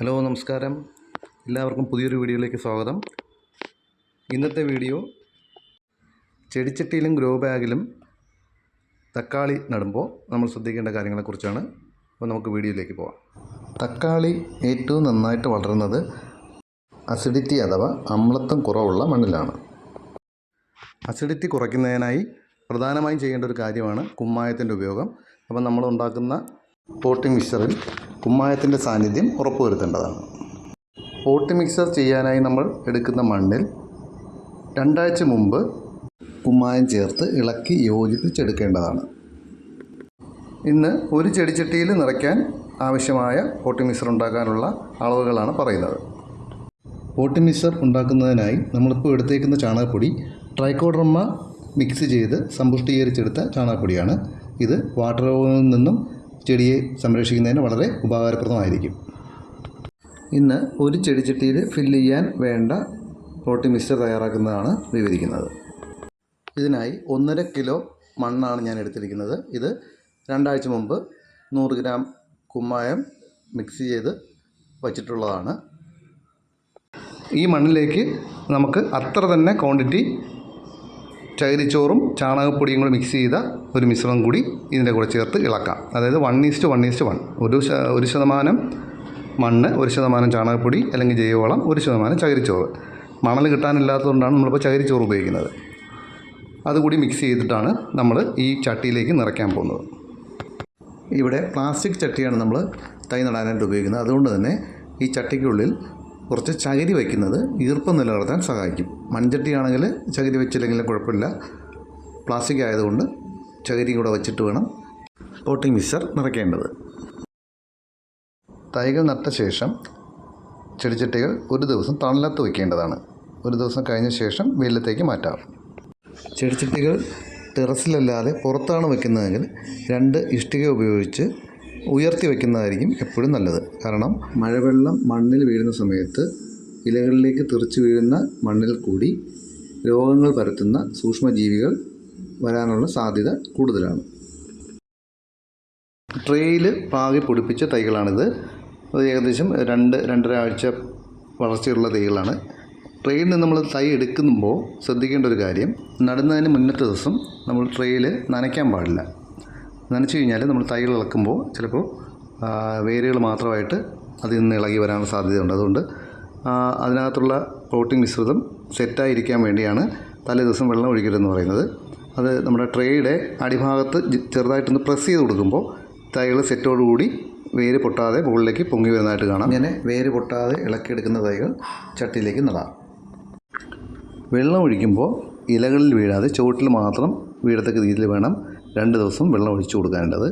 Hello നമസ്കാരം. എല്ലാവർക്കും പുതിയൊരു വീഡിയോയിലേക്ക് സ്വാഗതം. ഇന്നത്തെ വീഡിയോ ചെടിച്ചട്ടിയിലും ഗ്രോ ബാഗിലും തക്കാളി നടുമ്പോൾ നമ്മൾ ശ്രദ്ധിക്കേണ്ട കാര്യങ്ങളെക്കുറിച്ചാണ്. അപ്പോൾ നമുക്ക് വീഡിയോയിലേക്ക് പോവാം. തക്കാളി ഏറ്റവും നന്നായിട്ട് വളരുന്നത് അസിഡിറ്റി അഥവാ അമ്ലത്വം കുറവുള്ള മണ്ണിലാണ്. അസിഡിറ്റി കുറയ്ക്കുന്നതിനായി പ്രധാനമായും ചെയ്യേണ്ട ഒരു കാര്യമാണ് കുമ്മായത്തിന്റെ ഉപയോഗം. അപ്പോൾ നമ്മൾ ഉണ്ടാക്കുന്ന പോട്ടിംഗ് മിക്സറിൽ കുമ്മായത്തിന്റെ സാന്നിധ്യം ഉറപ്പുവരുത്തേണ്ടതാണ്. പോട്ടി മിക്സർ ചെയ്യാനായി നമ്മൾ എടുക്കുന്ന മണ്ണിൽ രണ്ടാഴ്ച മുമ്പ് കുമ്മായം ചേർത്ത് ഇളക്കി യോജിപ്പിച്ചെടുക്കേണ്ടതാണ്. ഇന്ന് ഒരു ചെടിച്ചട്ടിയിൽ നിറയ്ക്കാൻ ആവശ്യമായ പോട്ടി മിക്സർ ഉണ്ടാക്കാനുള്ള അളവുകളാണ് പറയുന്നത്. പോട്ടി മിക്സർ ഉണ്ടാക്കുന്നതിനായി നമ്മളിപ്പോൾ എടുത്തേക്കുന്ന ചാണകപ്പൊടി ട്രൈക്കോഡർമ മിക്സ് ചെയ്ത് സമ്പുഷ്ടീകരിച്ചെടുത്ത ചാണകപ്പൊടിയാണ്. ഇത് വാട്ടർ ഓവനിൽ നിന്നും ചെടിയെ സംരക്ഷിക്കുന്നതിന് വളരെ ഉപകാരപ്രദമായിരിക്കും. ഇന്ന് ഒരു ചെടിച്ചട്ടിയിൽ ഫില്ല് ചെയ്യാൻ വേണ്ട പോട്ടി മിക്സ്റ്റർ തയ്യാറാക്കുന്നതാണ് വിവരിക്കുന്നത്. ഇതിനായി ഒന്നര കിലോ മണ്ണാണ് ഞാൻ എടുത്തിരിക്കുന്നത്. ഇത് രണ്ടാഴ്ച മുമ്പ് നൂറ് ഗ്രാം കുമ്മായം മിക്സ് ചെയ്ത് വച്ചിട്ടുള്ളതാണ്. ഈ മണ്ണിലേക്ക് നമുക്ക് അത്ര തന്നെ ക്വാണ്ടിറ്റി ചകിരിച്ചോറും ചാണകപ്പൊടിയും കൂടി മിക്സ് ചെയ്ത ഒരു മിശ്രണം കൂടി ഇതിന്റെ കൂടെ ചേർത്ത് ഇളക്കാം. അതായത് one is to one is to one ഒരു ഒരു ശതമാനം മണ്ണ് ഒരു ശതമാനം ചാണകപ്പൊടി അല്ലെങ്കിൽ ജൈവവളം ഒരു ശതമാനം ചകിരിച്ചോറ് മണൽ കിട്ടാനില്ലാത്തതുകൊണ്ടാണ് നമ്മളിപ്പോൾ ചകിരിച്ചോറ് ഉപയോഗിക്കുന്നത്. അതുകൂടി മിക്സ് ചെയ്തിട്ടാണ് നമ്മൾ ഈ ചട്ടിയിലേക്ക് നിറയ്ക്കാൻ പോകുന്നത്. ഇവിടെ പ്ലാസ്റ്റിക് ചട്ടിയാണ് നമ്മൾ തൈ നടാനായിട്ട് ഉപയോഗിക്കുന്നത്. അതുകൊണ്ട് തന്നെ ഈ ചട്ടിക്കുള്ളിൽ കുറച്ച് ചകിരി വയ്ക്കുന്നത് ഈർപ്പം നിലനിർത്താൻ സഹായിക്കും. മൺചട്ടിയാണെങ്കിൽ ചകിരി വെച്ചില്ലെങ്കിലും കുഴപ്പമില്ല. പ്ലാസ്റ്റിക് ആയതുകൊണ്ട് ചകിരി കൂടെ വെച്ചിട്ട് വേണം പോട്ടിംഗ് മിക്സർ നിറയ്ക്കേണ്ടത്. തൈകൾ നട്ട ശേഷം ചെടിച്ചട്ടികൾ ഒരു ദിവസം തണലത്ത് വയ്ക്കേണ്ടതാണ്. ഒരു ദിവസം കഴിഞ്ഞ ശേഷം വെയിലത്തേക്ക് മാറ്റാം. ചെടിച്ചട്ടികൾ ടെറസിലല്ലാതെ പുറത്താണ് വയ്ക്കുന്നതെങ്കിൽ രണ്ട് ഇഷ്ടിക ഉപയോഗിച്ച് ഉയർത്തി വയ്ക്കുന്നതായിരിക്കും എപ്പോഴും നല്ലത്. കാരണം മഴവെള്ളം മണ്ണിൽ വീഴുന്ന സമയത്ത് ഇലകളിലേക്ക് തെറിച്ച് വീഴുന്ന മണ്ണിൽ കൂടി രോഗങ്ങൾ പരത്തുന്ന സൂക്ഷ്മജീവികൾ വരാനുള്ള സാധ്യത കൂടുതലാണ്. ട്രേയിൽ പാകി പൊടിപ്പിച്ച തൈകളാണിത്. അത് ഏകദേശം രണ്ട് രണ്ടര ആഴ്ച വളർച്ചയുള്ള തൈകളാണ്. ട്രെയിൽ നിന്ന് നമ്മൾ തൈ എടുക്കുമ്പോൾ ശ്രദ്ധിക്കേണ്ട ഒരു കാര്യം നടുന്നതിന് മുന്നത്തെ ദിവസം നമ്മൾ ട്രെയിൽ നനയ്ക്കാൻ പാടില്ല. നനച്ചു കഴിഞ്ഞാൽ നമ്മൾ തൈകൾ ഇളക്കുമ്പോൾ ചിലപ്പോൾ വേരുകൾ മാത്രമായിട്ട് അതിൽ നിന്ന് ഇളകി വരാനുള്ള സാധ്യതയുണ്ട്. അതുകൊണ്ട് അതിനകത്തുള്ള പ്രോട്ടീൻ മിശ്രിതം സെറ്റായിരിക്കാൻ വേണ്ടിയാണ് തലേ ദിവസം വെള്ളം ഒഴിക്കരുതെന്ന് പറയുന്നത്. അത് നമ്മുടെ ട്രേയുടെ അടിഭാഗത്ത് ചെറുതായിട്ടൊന്ന് പ്രസ് ചെയ്ത് കൊടുക്കുമ്പോൾ തൈകൾ സെറ്റോടുകൂടി വേര് പൊട്ടാതെ മുകളിലേക്ക് പൊങ്ങി വരുന്നതായിട്ട് കാണാം. ഇങ്ങനെ വേര് പൊട്ടാതെ ഇളക്കിയെടുക്കുന്ന തൈകൾ ചട്ടിയിലേക്ക് നടാം. വെള്ളം ഒഴിക്കുമ്പോൾ ഇലകളിൽ വീഴാതെ ചുവട്ടിൽ മാത്രം വീഴത്തക്ക രീതിയിൽ വേണം രണ്ട് ദിവസം വെള്ളം ഒഴിച്ചു കൊടുക്കാനുള്ളത്.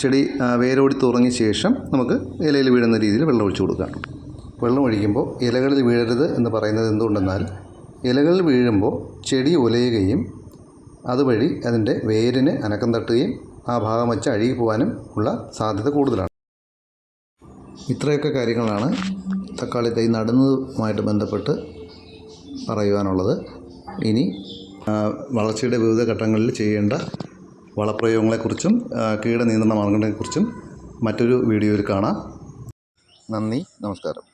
ചെടി വേരോടി തുറങ്ങിയ ശേഷം നമുക്ക് ഇലയിൽ വീഴുന്ന രീതിയിൽ വെള്ളം ഒഴിച്ചു കൊടുക്കാം. വെള്ളം ഒഴിക്കുമ്പോൾ ഇലകളിൽ വീഴരുത് എന്ന് പറയുന്നത് എന്തുകൊണ്ടെന്നാൽ ഇലകളിൽ വീഴുമ്പോൾ ചെടി ഉലയുകയും അതുവഴി അതിന്റെ വേരിന് അനക്കം തട്ടുകയും ആ ഭാഗം വെച്ച് അഴുകി പോകാനും ഉള്ള സാധ്യത കൂടുതലാണ്. ഇത്രയൊക്കെ കാര്യങ്ങളാണ് തക്കാളി തൈ നടുന്നതുമായിട്ട് ബന്ധപ്പെട്ട് പറയുവാനുള്ളത്. ഇനി വളർച്ചയുടെ വിവിധ ഘട്ടങ്ങളിൽ ചെയ്യേണ്ട വളപ്രയോഗങ്ങളെക്കുറിച്ചും കീട കീടനിയന്ത്രണ മാർഗങ്ങളെക്കുറിച്ചും മറ്റൊരു വീഡിയോയിൽ കാണാം. നന്ദി നമസ്കാരം.